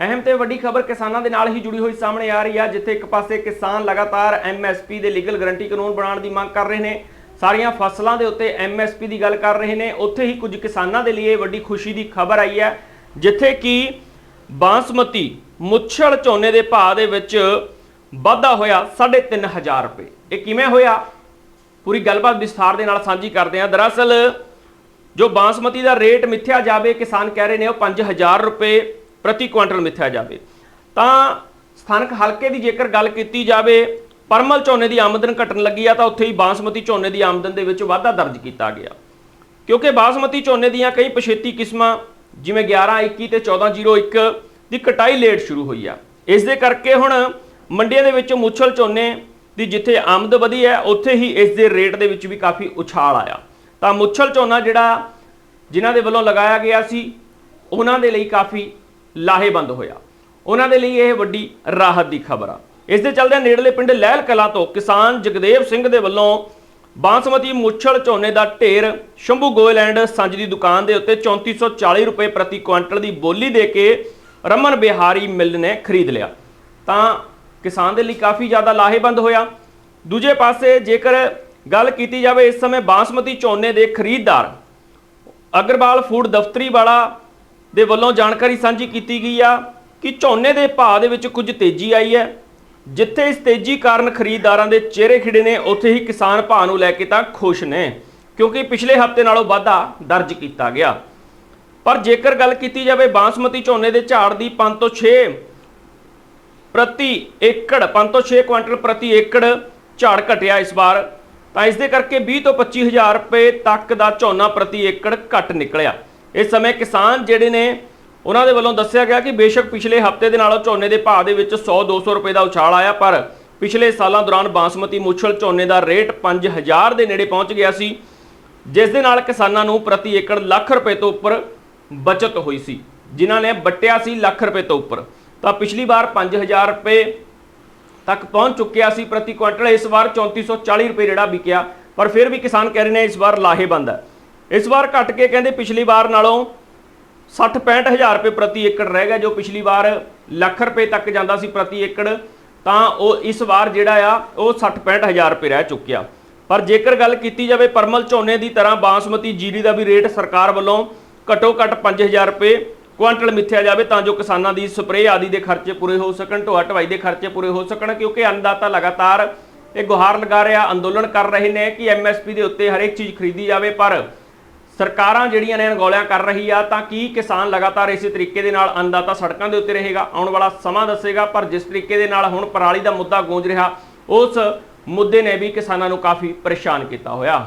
ਅਹਿਮ ਤੇ ਵੱਡੀ ਖਬਰ ਕਿਸਾਨਾਂ ਦੇ ਨਾਲ ਹੀ ਜੁੜੀ ਹੋਈ ਸਾਹਮਣੇ ਆ ਰਹੀ ਹੈ ਜਿੱਥੇ ਇੱਕ ਪਾਸੇ ਕਿਸਾਨ ਲਗਾਤਾਰ ਐਮਐਸਪੀ ਦੇ ਲੀਗਲ ਗਰੰਟੀ ਕਾਨੂੰਨ ਬਣਾਉਣ ਦੀ ਮੰਗ ਕਰ ਰਹੇ ਨੇ। ਸਾਰੀਆਂ ਫਸਲਾਂ ਦੇ ਉੱਤੇ ਐਮਐਸਪੀ ਦੀ ਗੱਲ ਕਰ ਰਹੇ ਨੇ। ਉੱਥੇ ਹੀ ਕੁਝ ਕਿਸਾਨਾਂ ਦੇ ਲਈ ਵੱਡੀ ਖੁਸ਼ੀ ਦੀ ਖਬਰ ਆਈ ਹੈ, ਜਿੱਥੇ ਕਿ ਬਾਸਮਤੀ ਮੁੱਛੜ ਝੋਨੇ ਦੇ ਭਾਅ ਦੇ ਵਿੱਚ ਵਾਧਾ ਹੋਇਆ 3500 ਰੁਪਏ। ਇਹ ਕਿਵੇਂ ਹੋਇਆ? ਪੂਰੀ ਗੱਲਬਾਤ ਵਿਸਥਾਰ ਦੇ ਨਾਲ ਸਾਂਝੀ ਕਰਦੇ ਹਾਂ। ਦਰਅਸਲ ਜੋ ਬਾਸਮਤੀ ਦਾ ਰੇਟ ਮਿੱਥਿਆ ਜਾਵੇ, ਕਿਸਾਨ ਕਹਿ ਰਹੇ ਨੇ ਉਹ 5000 ਰੁਪਏ ਪ੍ਰਤੀ ਕੁਇੰਟਲ ਮਿੱਥਿਆ ਜਾਵੇ। ਤਾਂ ਸਥਾਨਕ ਹਲਕੇ ਦੀ ਜੇਕਰ ਗੱਲ ਕੀਤੀ ਜਾਵੇ, ਪਰਮਲ ਝੋਨੇ ਦੀ ਆਮਦਨ ਘਟਣ ਲੱਗੀ ਆ, ਤਾਂ ਉੱਥੇ ਹੀ ਬਾਸਮਤੀ ਝੋਨੇ ਦੀ ਆਮਦਨ ਦੇ ਵਿੱਚ ਵਾਧਾ ਦਰਜ ਕੀਤਾ ਗਿਆ। ਕਿਉਂਕਿ ਬਾਸਮਤੀ ਝੋਨੇ ਦੀਆਂ ਕਈ ਪਛੇਤੀ ਕਿਸਮਾਂ, ਜਿਵੇਂ 11 21 ਤੇ 1401 ਦੀ ਕਟਾਈ ਲੇਟ ਸ਼ੁਰੂ ਹੋਈ ਆ। ਇਸ ਦੇ ਕਰਕੇ ਹੁਣ ਮੰਡੀਆਂ ਦੇ ਵਿੱਚ ਮੁੱਛਲ ਝੋਨੇ ਦੀ ਜਿੱਥੇ ਆਮਦ ਵਧੀ ਹੈ, ਉੱਥੇ ਹੀ ਇਸ ਦੇ ਰੇਟ ਦੇ ਵਿੱਚ ਵੀ ਕਾਫੀ ਉਛਾਲ ਆਇਆ। ਤਾਂ ਮੁੱਛਲ ਝੋਨਾ ਜਿਹੜਾ ਜਿਨ੍ਹਾਂ ਦੇ ਵੱਲੋਂ ਲਗਾਇਆ ਗਿਆ ਸੀ, ਉਹਨਾਂ ਦੇ ਲਈ ਕਾਫੀ ਲਾਹੇਬੰਦ ਹੋਇਆ। ਉਹਨਾਂ ਦੇ ਲਈ ਇਹ ਵੱਡੀ ਰਾਹਤ ਦੀ ਖਬਰ ਆ। ਇਸ ਦੇ ਚੱਲਦਿਆਂ ਨੇੜਲੇ ਪਿੰਡ ਲਹਿਲ ਕਲਾਂ ਤੋਂ ਕਿਸਾਨ ਜਗਦੇਵ ਸਿੰਘ ਦੇ ਵੱਲੋਂ ਬਾਸਮਤੀ ਮੁੱਛਲ ਝੋਨੇ ਦਾ ਢੇਰ ਸ਼ੰਭੂ ਗੋਇਲ ਐਂਡ ਸੰਜ ਦੀ ਦੁਕਾਨ ਦੇ ਉੱਤੇ 3440 ਰੁਪਏ ਪ੍ਰਤੀ ਕੁਇੰਟਲ ਦੀ ਬੋਲੀ ਦੇ ਕੇ ਰਮਨ ਬਿਹਾਰੀ ਮਿੱਲ ਨੇ ਖਰੀਦ ਲਿਆ। ਤਾਂ ਕਿਸਾਨ ਦੇ ਲਈ ਕਾਫੀ ਜ਼ਿਆਦਾ ਲਾਹੇਬੰਦ ਹੋਇਆ। ਦੂਜੇ ਪਾਸੇ ਜੇਕਰ ਗੱਲ ਕੀਤੀ ਜਾਵੇ ਇਸ ਸਮੇਂ ਬਾਸਮਤੀ ਝੋਨੇ ਦੇ ਖਰੀਦਦਾਰ ਅਗਰਵਾਲ ਫੂਡ ਦਫ਼ਤਰੀ ਵਾਲਾ ਦੇ ਵੱਲੋਂ ਜਾਣਕਾਰੀ ਸਾਂਝੀ ਕੀਤੀ ਗਈ ਆ ਕਿ ਝੋਨੇ ਦੇ ਭਾਅ ਦੇ ਵਿੱਚ ਕੁਝ ਤੇਜ਼ੀ ਆਈ ਹੈ। ਜਿੱਥੇ ਇਸ ਤੇਜ਼ੀ ਕਾਰਨ ਖਰੀਦਦਾਰਾਂ ਦੇ ਚਿਹਰੇ ਖਿੜੇ ਨੇ, ਉੱਥੇ ਹੀ ਕਿਸਾਨ ਭਾਅ ਨੂੰ ਲੈ ਕੇ ਤਾਂ ਖੁਸ਼ ਨੇ, ਕਿਉਂਕਿ ਪਿਛਲੇ ਹਫ਼ਤੇ ਨਾਲੋਂ ਵਾਧਾ ਦਰਜ ਕੀਤਾ ਗਿਆ। ਪਰ ਜੇਕਰ ਗੱਲ ਕੀਤੀ ਜਾਵੇ ਬਾਸਮਤੀ ਝੋਨੇ ਦੇ ਝਾੜ ਦੀ 5 ਤੋਂ 6 ਪ੍ਰਤੀ ਏਕੜ 5 ਤੋਂ 6 ਕੁਇੰਟਲ ਪ੍ਰਤੀ ਏਕੜ ਝਾੜ ਘਟਿਆ ਇਸ ਵਾਰ, ਤਾਂ ਇਸ ਦੇ ਕਰਕੇ 20 ਤੋਂ 25000 ਰੁਪਏ ਤੱਕ ਦਾ ਝੋਨਾ ਪ੍ਰਤੀ ਏਕੜ ਘਟ ਨਿਕਲਿਆ। ਇਸ ਸਮੇਂ ਕਿਸਾਨ ਜਿਹੜੇ ਨੇ, ਉਹਨਾਂ ਦੇ ਵੱਲੋਂ ਦੱਸਿਆ ਗਿਆ ਕਿ ਬੇਸ਼ੱਕ ਪਿਛਲੇ ਹਫ਼ਤੇ ਦੇ ਨਾਲੋਂ ਝੋਨੇ ਦੇ ਭਾਅ ਦੇ ਵਿੱਚ 100 200 ਰੁਪਏ ਦਾ ਉਛਾਲ ਆਇਆ, ਪਰ ਪਿਛਲੇ ਸਾਲਾਂ ਦੌਰਾਨ ਬਾਸਮਤੀ ਮੁੱਛਲ ਝੋਨੇ ਦਾ ਰੇਟ 5000 ਦੇ ਨੇੜੇ ਪਹੁੰਚ ਗਿਆ ਸੀ, ਜਿਸ ਦੇ ਨਾਲ ਕਿਸਾਨਾਂ ਨੂੰ ਪ੍ਰਤੀ ਏਕੜ ਲੱਖ ਰੁਪਏ ਤੋਂ ਉੱਪਰ ਬਚਤ ਹੋਈ ਸੀ, ਜਿਨ੍ਹਾਂ ਨੇ ਵੱਟਿਆ ਸੀ ਲੱਖ ਰੁਪਏ ਤੋਂ ਉੱਪਰ। ਤਾਂ ਪਿਛਲੀ ਵਾਰ 5000 ਰੁਪਏ ਤੱਕ ਪਹੁੰਚ ਚੁੱਕਿਆ ਸੀ, ਪ੍ਰਤੀ ਕੁਇੰਟਲ ਇਸ ਵਾਰ 3440 ਰੁਪਏ ਜਿਹੜਾ ਵਿਕਿਆ, ਪਰ ਫਿਰ ਵੀ ਕਿਸਾਨ ਕਹਿ ਰਹੇ ਨੇ ਇਸ ਵਾਰ ਲਾਹੇਬੰਦ ਹੈ। ਇਸ ਵਾਰ ਘਟ ਕੇ ਕਹਿੰਦੇ ਪਿਛਲੀ ਵਾਰ ਨਾਲੋਂ 60 65000 ਰੁਪਏ ਪ੍ਰਤੀ ਏਕੜ ਰਹਿ ਗਿਆ, ਜੋ ਪਿਛਲੀ ਵਾਰ ਲੱਖ ਰੁਪਏ ਤੱਕ ਜਾਂਦਾ ਸੀ ਪ੍ਰਤੀ ਏਕੜ, ਤਾਂ ਉਹ ਇਸ ਵਾਰ ਜਿਹੜਾ ਆ, ਉਹ 60 65000 ਰੁਪਏ ਰਹਿ ਚੁੱਕਿਆ। ਪਰ ਜੇਕਰ ਗੱਲ ਕੀਤੀ ਜਾਵੇ ਪਰਮਲ ਝੋਨੇ ਦੀ ਤਰ੍ਹਾਂ, ਬਾਸਮਤੀ ਜੀਰੀ ਦਾ ਵੀ ਰੇਟ ਸਰਕਾਰ ਵੱਲੋਂ ਘੱਟੋ ਘੱਟ 5000 ਰੁਪਏ ਕੁਆਂਟਲ ਮਿੱਥਿਆ ਜਾਵੇ, ਤਾਂ ਜੋ ਕਿਸਾਨਾਂ ਦੀ ਸਪਰੇਅ ਆਦਿ ਦੇ ਖਰਚੇ ਪੂਰੇ ਹੋ ਸਕਣ ਢੋਆ ਢਵਾਈ ਦੇ ਖਰਚੇ ਪੂਰੇ ਹੋ ਸਕਣ, ਕਿਉਂਕਿ ਅੰਨਦਾਤਾ ਲਗਾਤਾਰ ਇਹ ਗੁਹਾਰ ਲਗਾ ਰਿਹਾ, ਅੰਦੋਲਨ ਕਰ ਰਹੇ ਨੇ ਕਿ ਐਮਐਸਪੀ ਦੇ ਉੱਤੇ ਹਰੇਕ ਚੀਜ਼ ਖਰੀਦੀ ਜਾਵੇ, ਪਰ ਸਰਕਾਰਾਂ ਜਿਹੜੀਆਂ ਨੇ ਅਣਗੌਲਿਆਂ ਕਰ ਰਹੀ ਆ, ਤਾਂ ਕੀ ਕਿਸਾਨ ਲਗਾਤਾਰ ਇਸੇ ਤਰੀਕੇ ਦੇ ਨਾਲ ਅੰਨਦਾਤਾ ਸੜਕਾਂ ਦੇ ਉੱਤੇ ਰਹੇਗਾ? ਆਉਣ ਵਾਲਾ ਸਮਾਂ ਦੱਸੇਗਾ, ਪਰ ਜਿਸ ਤਰੀਕੇ ਦੇ ਨਾਲ ਹੁਣ ਪਰਾਲੀ ਦਾ ਮੁੱਦਾ ਗੂੰਜ ਰਿਹਾ, ਉਸ ਮੁੱਦੇ ਨੇ ਵੀ ਕਿਸਾਨਾਂ ਨੂੰ ਕਾਫੀ ਪਰੇਸ਼ਾਨ ਕੀਤਾ ਹੋਇਆ।